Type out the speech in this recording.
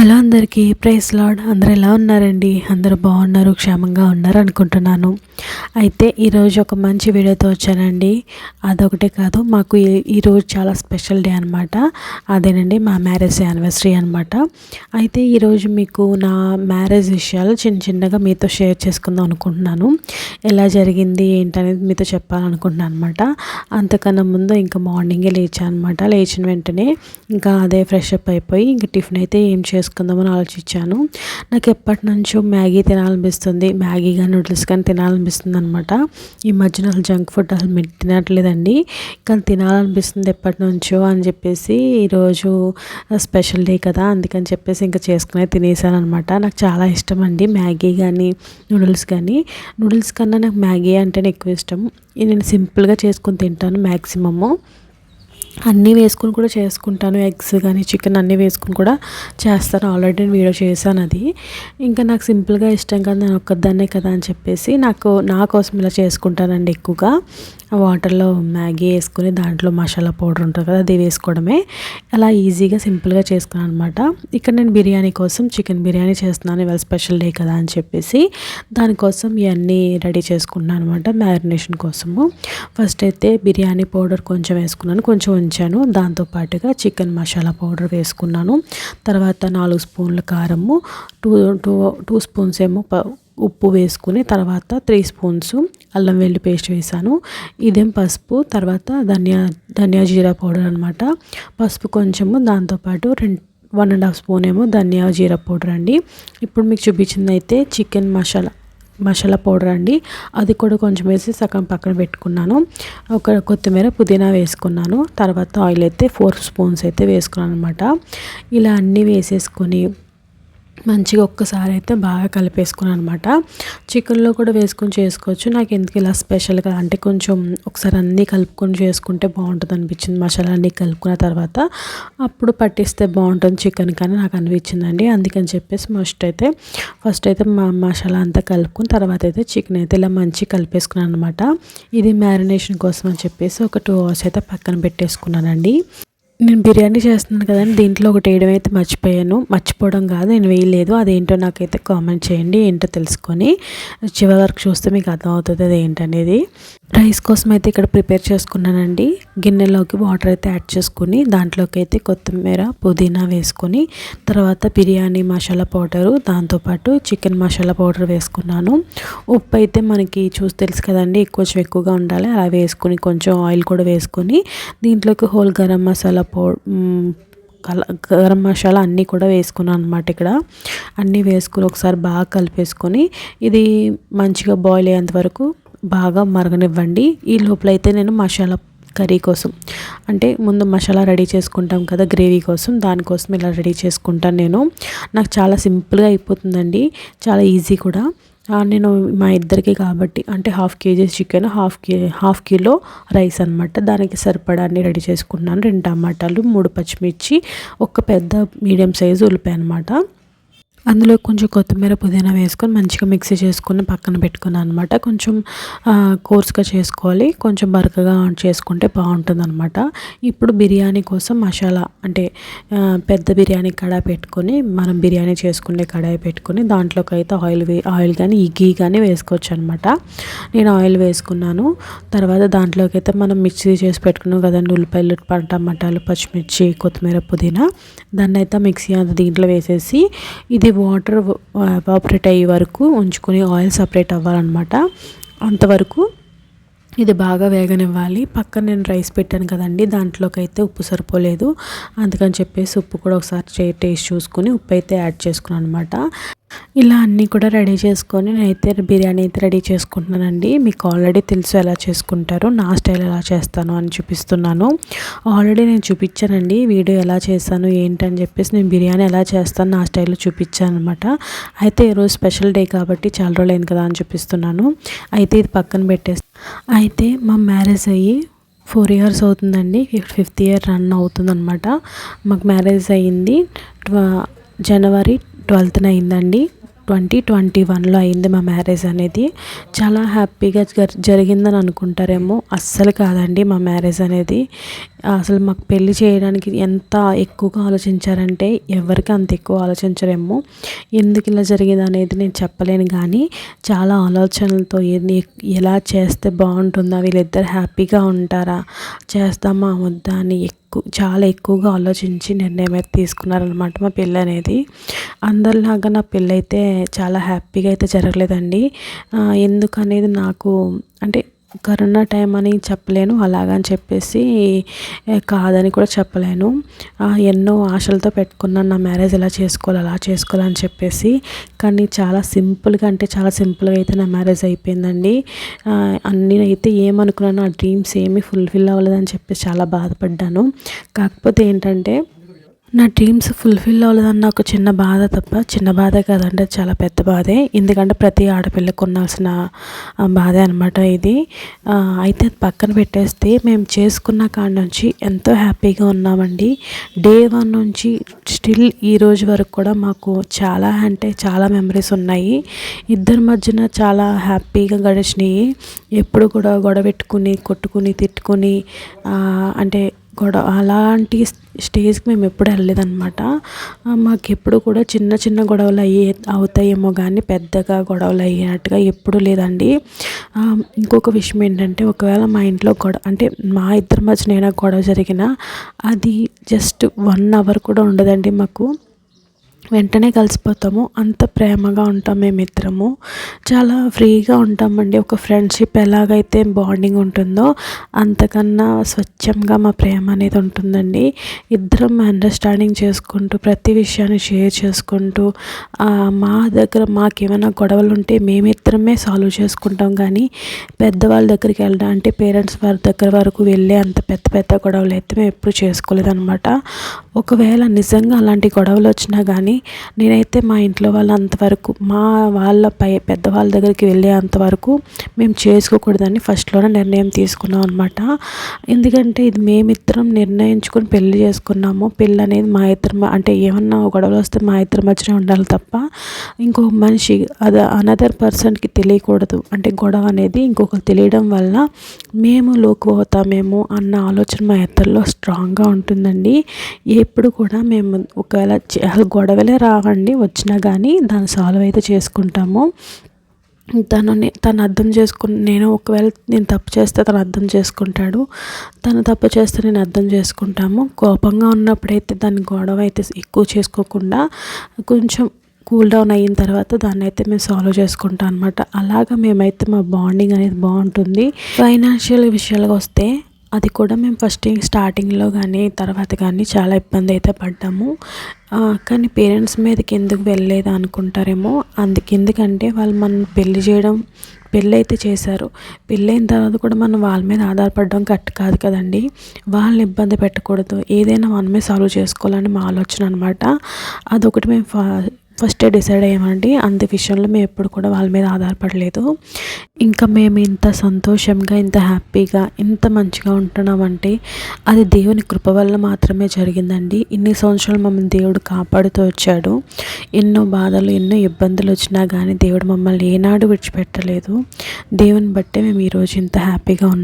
Hello అందరికీ price lord. అందరు ఎలా ఉన్నారండి? అందరూ బాగున్నారు క్షేమంగా ఉన్నారు అనుకుంటున్నాను. అయితే ఈరోజు ఒక మంచి వీడియోతో వచ్చానండి. అదొకటే కాదు మాకు ఈ- ఈరోజు చాలా స్పెషల్ డే అనమాట అదేనండి మా మ్యారేజ్ యానివర్సరీ అనమాట అయితే ఈరోజు మీకు నా మ్యారేజ్ విషయాలు చిన్న చిన్నగా మీతో షేర్ చేసుకుందాం అనుకుంటున్నాను. ఎలా జరిగింది ఏంటనేది మీతో చెప్పాలనుకుంటున్నాను అనమాట అంతకన్నా ముందు ఇంకా మార్నింగే లేచాను అనమాట లేచిన వెంటనే ఇంకా అదే ఫ్రెష్ అప్ అయిపోయి ఇంకా టిఫిన్ అయితే ఏం చేసుకుందామని ఆలోచించాను. నాకు ఎప్పటి నుంచో మ్యాగీ తినాలనిపిస్తుంది. మ్యాగీ కానీ నూడిల్స్ కానీ తినాలనిపిస్తుంది అనమాట ఈ మధ్యన అసలు జంక్ ఫుడ్ అసలు మీరు తినట్లేదండి. కానీ తినాలనిపిస్తుంది ఎప్పటి నుంచో అని చెప్పేసి ఈరోజు స్పెషల్ డే కదా అందుకని చెప్పేసి ఇంకా చేసుకునే తినేసాను అనమాట నాకు చాలా ఇష్టం అండి మ్యాగీ కానీ నూడిల్స్ కానీ. నూడిల్స్ కన్నా నాకు మ్యాగీ అంటేనే ఎక్కువ ఇష్టం. నేను సింపుల్గా చేసుకొని తింటాను మ్యాక్సిమము అన్నీ వేసుకుని కూడా చేసుకుంటాను. ఎగ్స్ కానీ చికెన్ అన్నీ వేసుకుని కూడా చేస్తాను. ఆల్రెడీ నేను వీడియో చేశాను అది. ఇంకా నాకు సింపుల్గా ఇష్టం కదా. నేను ఒక్కదాన్నే కదా అని చెప్పేసి నాకు నా కోసం ఇలా చేసుకుంటానండి ఎక్కువగా. వాటర్లో మ్యాగీ వేసుకుని దాంట్లో మసాలా పౌడర్ ఉంటుంది కదా అది వేసుకోవడమే. అలా ఈజీగా సింపుల్గా చేసుకున్నాను అనమాట ఇక్కడ నేను బిర్యానీ కోసం చికెన్ బిర్యానీ చేస్తున్నాను. ఇవాళ స్పెషల్ డే కదా అని చెప్పేసి దానికోసం ఇవన్నీ రెడీ చేసుకున్నాను అనమాట మ్యారినేషన్ కోసము. ఫస్ట్ అయితే బిర్యానీ పౌడర్ కొంచెం వేసుకున్నాను. కొంచెం ఉంచాను దాంతోపాటుగా చికెన్ మసాలా పౌడర్ వేసుకున్నాను. తర్వాత నాలుగు స్పూన్ల కారము టూ టూ టూ స్పూన్స్ ఏమో ఉప్పు వేసుకుని తర్వాత త్రీ స్పూన్స్ అల్లం వెల్లి పేస్ట్ వేసాను. ఇదేం పసుపు తర్వాత ధనియా ధనియా జీరా పౌడర్ అనమాట పసుపు కొంచెము దాంతోపాటు రెండు వన్ అండ్ హాఫ్ స్పూన్ ఏమో ధనియా జీరా పౌడర్ అండి. ఇప్పుడు మీకు చూపించింది అయితే చికెన్ మసాలా మసాలా పౌడర్ అండి. అది కూడా కొంచెం వేసి సగం పక్కన పెట్టుకున్నాను. ఒక కొత్తిమీర పుదీనా వేసుకున్నాను. తర్వాత ఆయిల్ అయితే ఫోర్ స్పూన్స్ అయితే వేసుకున్నాను అనమాట ఇలా అన్నీ వేసేసుకొని మంచిగా ఒక్కసారి అయితే బాగా కలిపేసుకున్నాను అనమాట చికెన్లో కూడా వేసుకొని చేసుకోవచ్చు. నాకు ఎందుకు ఇలా స్పెషల్గా అంటే కొంచెం ఒకసారి అన్నీ కలుపుకొని చేసుకుంటే బాగుంటుంది అనిపించింది. మసాలా అన్నీ కలుపుకున్న తర్వాత అప్పుడు పట్టిస్తే బాగుంటుంది చికెన్ కానీ నాకు అనిపించిందండి. అందుకని చెప్పేసి మస్ట్ అయితే ఫస్ట్ అయితే మా మసాలా అంతా కలుపుకుని తర్వాత అయితే చికెన్ అయితే ఇలా మంచి కలిపేసుకున్నాను అనమాట ఇది మ్యారినేషన్ కోసం అని చెప్పేసి ఒక టూ అవర్స్ అయితే పక్కన పెట్టేసుకున్నానండి. నేను బిర్యానీ చేస్తున్నాను కదండి దీంట్లో ఒకటి వేయడం అయితే మర్చిపోయాను. మర్చిపోవడం కాదు నేను వేయలేదు. అదేంటో నాకైతే కామెంట్ చేయండి ఏంటో తెలుసుకొని చివరి వరకు చూస్తే మీకు అర్థమవుతుంది అది ఏంటనేది. రైస్ కోసం అయితే ఇక్కడ ప్రిపేర్ చేసుకున్నానండి. గిన్నెలోకి వాటర్ అయితే యాడ్ చేసుకుని దాంట్లోకి అయితే కొత్తిమీర పుదీనా వేసుకొని తర్వాత బిర్యానీ మసాలా పౌడరు దాంతోపాటు చికెన్ మసాలా పౌడర్ వేసుకున్నాను. ఉప్పు అయితే మనకి చూసి తెలుసు కదండి కొంచెం ఎక్కువగా ఉండాలి. అలా వేసుకుని కొంచెం ఆయిల్ కూడా వేసుకొని దీంట్లోకి హోల్ గరం మసాలా పౌ కల గరం మసాలా అన్నీ కూడా వేసుకున్నాను అనమాట ఇక్కడ. అన్నీ వేసుకుని ఒకసారి బాగా కలిపేసుకొని ఇది మంచిగా బాయిల్ అయ్యేంత వరకు బాగా మరగనివ్వండి. ఈ లోపల అయితే నేను మసాలా కర్రీ కోసం అంటే ముందు మసాలా రెడీ చేసుకుంటాం కదా గ్రేవీ కోసం దానికోసం ఇలా రెడీ చేసుకుంటాను నేను. నాకు చాలా సింపుల్గా అయిపోతుందండి చాలా ఈజీ కూడా. నేను మా ఇద్దరికి కాబట్టి అంటే half KG chicken half K half kilo rice అనమాట దానికి సరిపడా అన్ని రెడీ చేసుకున్నాను. రెండు టమాటాలు మూడు పచ్చిమిర్చి ఒక పెద్ద మీడియం సైజు ఉల్లిపాయ అనమాట అందులో కొంచెం కొత్తిమీర పుదీనా వేసుకొని మంచిగా మిక్సీ చేసుకొని పక్కన పెట్టుకున్నాను అనమాట కొంచెం కోర్స్గా చేసుకోవాలి. కొంచెం బరకగా చేసుకుంటే బాగుంటుంది అనమాట ఇప్పుడు బిర్యానీ కోసం మసాలా అంటే పెద్ద బిర్యానీ కడాయి పెట్టుకొని మనం బిర్యానీ చేసుకునే కడాయి పెట్టుకొని దాంట్లోకి అయితే ఆయిల్ వే ఆయిల్ కానీ ఈ గీ కానీ వేసుకోవచ్చు అనమాట నేను ఆయిల్ వేసుకున్నాను. తర్వాత దాంట్లోకి అయితే మనం మిక్సీ చేసి పెట్టుకున్నాం కదండి ఉల్లిపాయలు టమాటాలు పచ్చిమిర్చి కొత్తిమీర పుదీనా. దాన్ని అయితే మిక్సీ అది దీంట్లో వేసేసి ఇది వాటర్ ఎవాపరేట్ అయ్యే వరకు ఉంచుకొని ఆయిల్ సపరేట్ అవ్వాలన్నమాట. అంతవరకు ఇది బాగా వేగనివ్వాలి. పక్కన నేను రైస్ పెట్టాను కదండి దాంట్లోకి అయితే ఉప్పు సరిపోలేదు. అందుకని చెప్పేసి ఉప్పు కూడా ఒకసారి చే- టేస్ట్ చూసుకొని ఉప్పు అయితే యాడ్ చేసుకున్నాను అనమాట ఇలా అన్నీ కూడా రెడీ చేసుకొని నేనైతే బిర్యానీ అయితే రెడీ చేసుకుంటున్నానండి. మీకు ఆల్రెడీ తెలుసు ఎలా చేసుకుంటారు నా స్టైల్ ఎలా చేస్తాను అని చూపిస్తున్నాను. ఆల్రెడీ నేను చూపించానండి వీడియో ఎలా చేశాను ఏంటని చెప్పేసి నేను బిర్యానీ ఎలా చేస్తాను నా స్టైల్లో చూపించాను అనమాట అయితే ఈరోజు స్పెషల్ డే కాబట్టి చాలా రోజులు అయింది కదా అని చూపిస్తున్నాను. అయితే ఇది పక్కన పెట్టేసి అయితే మా మ్యారేజ్ అయ్యి ఫోర్ ఇయర్స్ అవుతుందండి. ఫిఫ్త్ ఇయర్ రన్ అవుతుందన్నమాట. మాకు మ్యారేజ్ అయ్యింది ట్వ జనవరి ట్వెల్త్న అయిందండి. ట్వంటీ ట్వంటీ వన్లో అయింది మా మ్యారేజ్ అనేది. చాలా హ్యాపీగా జరిగిందని అనుకుంటారేమో. అస్సలు కాదండి మా మ్యారేజ్ అనేది. అసలు మాకు పెళ్ళి చేయడానికి ఎంత ఎక్కువగా ఆలోచించారంటే ఎవరికి అంత ఎక్కువ ఆలోచించరేమో. ఎందుకు ఇలా జరిగింది అనేది నేను చెప్పలేను కానీ చాలా ఆలోచనలతో ఎలా చేస్తే బాగుంటుందా వీళ్ళిద్దరు హ్యాపీగా ఉంటారా చేస్తామా వద్దా అని ఎక్కువ చాలా ఎక్కువగా ఆలోచించి నిర్ణయం అయితే తీసుకున్నారనమాట మా పెళ్ళి అనేది అందరిలాగా నా పెళ్ళి అయితే చాలా హ్యాపీగా అయితే జరగలేదండి. ఎందుకనేది నాకు అంటే కరోనా టైం అని చెప్పలేను అలాగని చెప్పేసి కాదని కూడా చెప్పలేను. ఎన్నో ఆశలతో పెట్టుకున్నాను నా మ్యారేజ్ ఎలా చేసుకోవాలి అలా చేసుకోవాలని చెప్పేసి. కానీ చాలా సింపుల్గా అంటే చాలా సింపుల్గా అయితే నా మ్యారేజ్ అయిపోయిందండి. నేనైతే అయితే ఏమనుకున్నాను ఆ డ్రీమ్స్ ఏమీ ఫుల్ఫిల్ అవ్వలేదని చెప్పేసి చాలా బాధపడ్డాను. కాకపోతే ఏంటంటే నా డ్రీమ్స్ ఫుల్ఫిల్ అవ్వలేదన్న ఒక చిన్న బాధ తప్ప చిన్న బాధ కాదంటే చాలా పెద్ద బాధే. ఎందుకంటే ప్రతి ఆడపిల్లకి ఉండాల్సిన బాధే అనమాట ఇది. అయితే పక్కన పెట్టేస్తే మేము చేసుకున్న కాడ నుంచి ఎంతో హ్యాపీగా ఉన్నామండి. డే వన్ నుంచి స్టిల్ ఈ రోజు వరకు కూడా మాకు చాలా అంటే చాలా మెమరీస్ ఉన్నాయి. ఇద్దరి మధ్యన చాలా హ్యాపీగా గడిచినాయి. ఎప్పుడు కూడా గొడవ పెట్టుకుని కొట్టుకుని తిట్టుకుని అంటే గొడవ అలాంటి స్టేజ్కి మేము ఎప్పుడు వెళ్ళలేదన్నమాట. మాకు ఎప్పుడు కూడా చిన్న చిన్న గొడవలు అయ్యే అవుతాయేమో కానీ పెద్దగా గొడవలు అయ్యేటట్టుగా ఎప్పుడు లేదండి. ఇంకొక విషయం ఏంటంటే ఒకవేళ మా ఇంట్లో గొడవ అంటే మా ఇద్దరి మధ్యన గొడవ జరిగిన అది జస్ట్ వన్ అవర్ కూడా ఉండదండి మాకు. వెంటనే కలిసిపోతాము. అంత ప్రేమగా ఉంటాం మేమిద్దరము. చాలా ఫ్రీగా ఉంటామండి. ఒక ఫ్రెండ్షిప్ ఎలాగైతే బాండింగ్ ఉంటుందో అంతకన్నా స్వచ్ఛంగా మా ప్రేమ అనేది ఉంటుందండి. ఇద్దరం అండర్స్టాండింగ్ చేసుకుంటూ ప్రతి విషయాన్ని షేర్ చేసుకుంటూ మా దగ్గర మాకేమైనా గొడవలు ఉంటే మేమిద్దరమే సాల్వ్ చేసుకుంటాం. కానీ పెద్దవాళ్ళ దగ్గరికి వెళ్ళడం అంటే పేరెంట్స్ వారి దగ్గర వరకు వెళ్ళే అంత పెద్ద పెద్ద గొడవలు అయితే మేము ఎప్పుడు చేసుకోలేదన్నమాట. ఒకవేళ నిజంగా అలాంటి గొడవలు వచ్చినా కానీ నేనైతే మా ఇంట్లో వాళ్ళ అంతవరకు మా వాళ్ళ పై పెద్దవాళ్ళ దగ్గరికి వెళ్ళే అంతవరకు మేము చేసుకోకూడదని ఫస్ట్లోనే నిర్ణయం తీసుకున్నాం అనమాట ఎందుకంటే ఇది మేమిద్దరం నిర్ణయించుకొని పెళ్ళి చేసుకున్నాము. పెళ్ళి అనేది మా ఇద్దరం అంటే ఏమన్నా గొడవలు వస్తే మా ఇద్దరి మధ్యనే ఉండాలి తప్ప ఇంకో మనిషి అది అనదర్ పర్సన్కి తెలియకూడదు. అంటే గొడవ అనేది ఇంకొకరు తెలియడం వల్ల మేము లోకు అవుతామేమో అన్న ఆలోచన మా ఇద్దరిలో స్ట్రాంగ్గా ఉంటుందండి. ఎప్పుడు కూడా మేము ఒకవేళ గొడవలే రావండి వచ్చినా కానీ దాన్ని సాల్వ్ అయితే చేసుకుంటాము. తను తను అర్థం చేసుకుని నేను ఒకవేళ నేను తప్పు చేస్తే తను అర్థం చేసుకుంటాడు. తను తప్పు చేస్తే నేను అర్థం చేసుకుంటాము. కోపంగా ఉన్నప్పుడైతే దాన్ని గొడవ అయితే ఎక్కువ చేసుకోకుండా కొంచెం కూల్ డౌన్ అయిన తర్వాత దాన్ని అయితే మేము సాల్వ్ చేసుకుంటాం అనమాట అలాగా మేమైతే మా బాండింగ్ అనేది బాగుంటుంది. ఫైనాన్షియల్ విషయాలకు వస్తే అది కూడా మేము ఫస్ట్ స్టార్టింగ్లో కానీ తర్వాత కానీ చాలా ఇబ్బంది అయితే పడ్డాము. కానీ పేరెంట్స్ మీదకి ఎందుకు వెళ్ళలేదు అనుకుంటారేమో అందుకు ఎందుకంటే వాళ్ళు మనం పెళ్ళి చేయడం పెళ్ళి అయితే చేశారు. పెళ్ళైన తర్వాత కూడా మనం వాళ్ళ మీద ఆధారపడడం కరెక్ట్ కాదు కదండి. వాళ్ళని ఇబ్బంది పెట్టకూడదు. ఏదైనా మనమే సాల్వ్ చేసుకోవాలని మా ఆలోచన అనమాట అదొకటి మేము ఫస్ట్ డిసైడ్ అయ్యామండి. అంత విషయంలో మేము ఎప్పుడు కూడా వాళ్ళ మీద ఆధారపడలేదు. ఇంకా మేము ఇంత సంతోషంగా ఇంత హ్యాపీగా ఇంత మంచిగా ఉంటున్నామంటే అది దేవుని కృప వల్ల మాత్రమే జరిగిందండి. ఇన్ని సంవత్సరాలు మమ్మల్ని దేవుడు కాపాడుతూ వచ్చాడు. ఎన్నో బాధలు ఎన్నో ఇబ్బందులు వచ్చినా కానీ దేవుడు మమ్మల్ని ఏనాడు విడిచిపెట్టలేదు. దేవుని బట్టే మేము ఈరోజు ఇంత హ్యాపీగా ఉన్నాం.